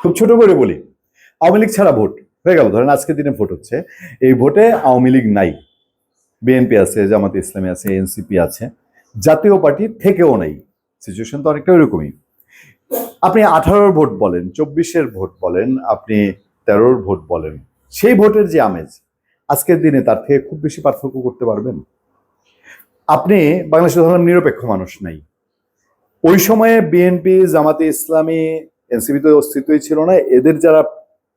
খুব ছোট করে বলি। আওয়ামী লীগ ছাড়া ভোট। হয়ে গেল, ধরেন আজকের দিনে ভোট হচ্ছে। এই ভোটে আওয়ামী লীগ নাই। বিএনপি আছে, জামাতে ইসলামী আছে, এনসিপি আছে। জাতীয় পার্টি থেকেও নাই। সিচুয়েশন তো অনেকটা ওইরকমই। আপনি আঠারোর ভোট বলেন, চব্বিশের ভোট বলেন, আপনি তেরোর ভোট বলেন, সেই ভোটের যে আমেজ, আজকের দিনে তার থেকে খুব বেশি পার্থক্য করতে পারবেন? আপনি বাংলাদেশের ধরুন নিরপেক্ষ মানুষ নাই। ওই সময়ে বিএনপি, জামাতে ইসলামী এনসিপি তো অস্তিত্বই ছিল না, এদের যারা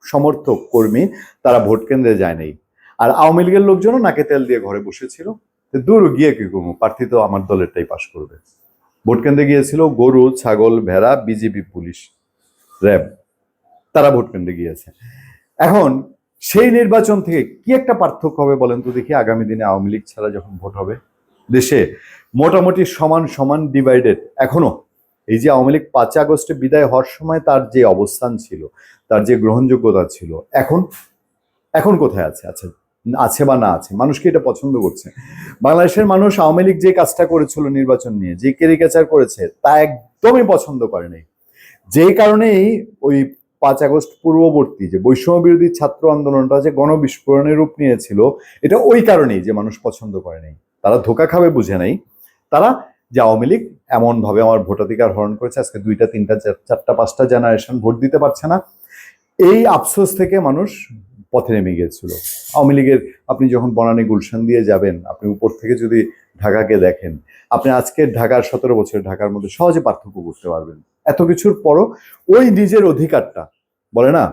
সমর্থক কর্মী, তারা ভোট কেন্দ্রে যায় নাই আর আওয়ামী লীগের লোকজনও নাকে তেল দিয়ে ঘরে বসেছিল। দূর গিয়ে কি করব? প্রার্থী তো আমার দলেরটাই পাশ করবে। ভোট কেন্দ্রে গিয়েছিল গরু, ছাগল, ভেড়া বিজেপি পুলিশ, র্যাব। তারা ভোট কেন্দ্রে গিয়েছে। এখন সেই নির্বাচন থেকে কি একটা পার্থক্য হবে বলেন তো দেখি, আগামী দিনে আওয়ামী লীগ ছাড়া যখন ভোট হবে? দেশে মোটামুটি সমান সমান ডিভাইডেড এখনও এই যে আওয়ামী লীগ পাঁচ আগস্টে বিদায় হওয়ার সময় তার যে অবস্থান ছিল, তার যে গ্রহণযোগ্যতা ছিল, এখন এখন কোথায় আছে? আচ্ছা আছে বা না আছে? মানুষকে এটা পছন্দ করছে? বাংলাদেশের মানুষ আওয়ামী লীগ যে কাজটা করেছিল নির্বাচন নিয়ে, যে কেরিকেচার করেছে, তা একদমই পছন্দ করেনি যেই কারণেই ওই পাঁচ আগস্ট পূর্ববর্তী যে বৈষম্য বিরোধী ছাত্র আন্দোলনটা যে গণবিস্ফোরণের রূপ নিয়েছিল, এটা ওই কারণেই যে মানুষ পছন্দ করে নাই। তারা ধোকা খাবে বুঝে নাই। তারা যে আওয়ামী লীগ এমনভাবে আমার ভোটাধিকার হরণ করেছে, আজকে দুইটা, তিনটা চারটা, পাঁচটা জেনারেশন ভোট দিতে পারছে না। এই আফসোস থেকে মানুষ পথে নেমে গিয়েছিল। আওয়ামী লীগের আপনি যখন বনানী গুলশান দিয়ে যাবেন, আপনি উপর থেকে যদি ঢাকাকে দেখেন, আপনি আজকের ঢাকার সতেরো বছর ঢাকার মধ্যে সহজে পার্থক্য করতে পারবেন। এত কিছুর পরও ওই নিজের অধিকারটা, বলে না?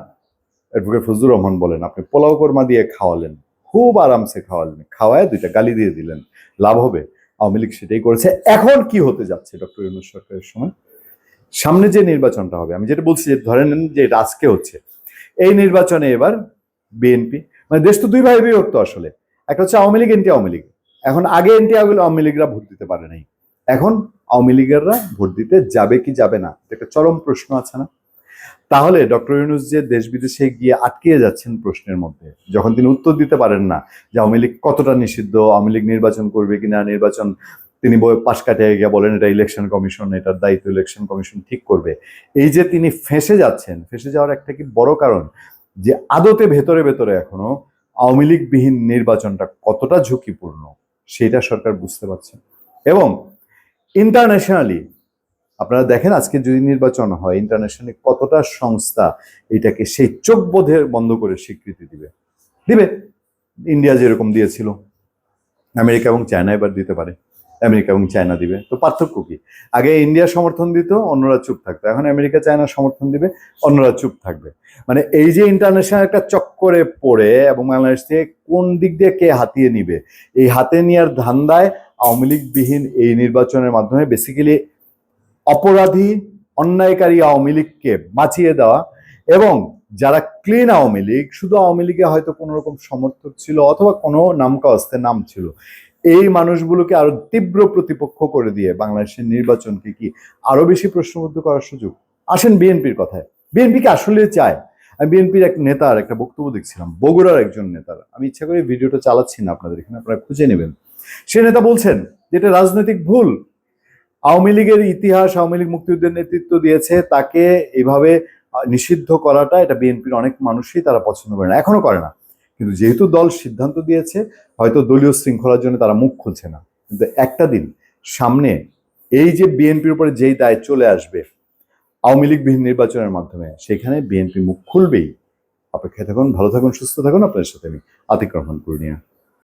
অ্যাডভোকেট ফজলুর রহমান বলেন, আপনি পোলাও কোরমা দিয়ে খাওয়ালেন, খুব আরামসে খাওয়ালেন, খাওয়ায় দুইটা গালি দিয়ে দিলেন, লাভ হবে। আওয়ামী লীগ সেটাই করেছে। এখন কি হতে যাচ্ছে ডক্টর ইউনুস সরকারের সময়? সামনে যে নির্বাচনটা হবে, আমি যেটা বলছি যে ধরে নেন যে এটা আজকে হচ্ছে, এই নির্বাচনে এবার বিএনপি মানে দেশ তো দুই ভাই বিভক্ত আসলে। একটা হচ্ছে আওয়ামী লীগ, এনটি আওয়ামী লীগ। এখন আগে এনটি আওয়ামী লীগরা ভোট দিতে পারে নাই। এখন আওয়ামী লীগেররা ভোট দিতে যাবে কি যাবে না একটা চরম প্রশ্ন আছে না? তাহলে ডক্টর ইউনুস যে দেশ বিদেশে গিয়ে আটকে যাচ্ছেন প্রশ্নের মধ্যে, যখন তিনি উত্তর দিতে পারেন না যে আওয়ামী লীগ কতটা নিষিদ্ধ, আওয়ামী লীগ নির্বাচন করবে কিনা, নির্বাচন তিনি পাশ কাটিয়ে গিয়ে বলেন এটা ইলেকশন কমিশন এটার দায়িত্ব ইলেকশন কমিশন ঠিক করবে। এই যে তিনি ফেঁসে যাচ্ছেন, ফেঁসে যাওয়ার একটা কি বড় কারণ? যে আদতে ভেতরে ভেতরে এখনও আওয়ামী লীগবিহীন নির্বাচনটা কতটা ঝুঁকিপূর্ণ, সেটা সরকার বুঝতে পারছে এবং ইন্টারন্যাশনালি আপনারা দেখেন আজকে যদি নির্বাচন হয় ইন্টারন্যাশনালি কতটা সংস্থা এটাকে সেই চোখ বোধে বন্ধ করে স্বীকৃতি দিবে? দিবে। ইন্ডিয়া যেরকম দিয়েছিল। আমেরিকা এবং চায়না এবার দিতে পারে। আমেরিকা এবং চায়না দিবে। তো পার্থক্য কি? আগে ইন্ডিয়া সমর্থন দিত, অন্যরা চুপ থাকতো। এখন আমেরিকা, চায়না সমর্থন দিবে, অন্যরা চুপ থাকবে। মানে এই যে ইন্টারন্যাশনাল একটা চক্করে পড়ে এবং বাংলাদেশ থেকে কোন দিক দিয়ে কে হাতিয়ে নিবে, এই হাতে নেওয়ার ধান্দায় আওয়ামী লীগবিহীন এই নির্বাচনের মাধ্যমে বেসিক্যালি অপরাধী, অন্যায়কারী আওয়ামী লীগকে বাঁচিয়ে দেওয়া এবং যারা ক্লিন আওয়ামী লীগ, শুধু আওয়ামী লীগে হয়তো কোনো রকম সমর্থক ছিল অথবা কোনো নামকাস্তে নাম ছিল, এই মানুষগুলোকে আরও তীব্র প্রতিপক্ষ করে দিয়ে বাংলাদেশের নির্বাচনকে কি আরও বেশি প্রশ্নবদ্ধ করার সুযোগ? আসেন বিএনপির কথায়। বিএনপিকে আসলে চায়? আমি বিএনপির এক নেতার একটা বক্তব্য দেখছিলাম, বগুড়ার একজন নেতার। আমি ইচ্ছা করে ভিডিওটা চালাচ্ছি না আপনাদের এখানে, আপনারা খুঁজে নেবেন। সে নেতা বলছেন যে এটা রাজনৈতিক ভুল আওয়ামী লীগের ইতিহাস, আওয়ামী লীগ মুক্তিযুদ্ধের নেতৃত্ব দিয়েছে, তাকে এভাবে নিষিদ্ধ করাটা এটা বিএনপির অনেক মানুষই তারা পছন্দ করে না, এখনও করে না। কিন্তু যেহেতু দল সিদ্ধান্ত দিয়েছে, হয়তো দলীয় শৃঙ্খলার জন্য তারা মুখ খুলছে না। কিন্তু একটা দিন সামনে এই যে বিএনপির উপরে যেই দায় চলে আসবে আওয়ামী লীগবিহীন নির্বাচনের মাধ্যমে, সেখানে বিএনপি মুখ খুলবেই। অপেক্ষায় থাকুন, ভালো থাকুন, সুস্থ থাকুন। আপনাদের সাথে আমি আতিক রহমান, পূর্ণিয়া।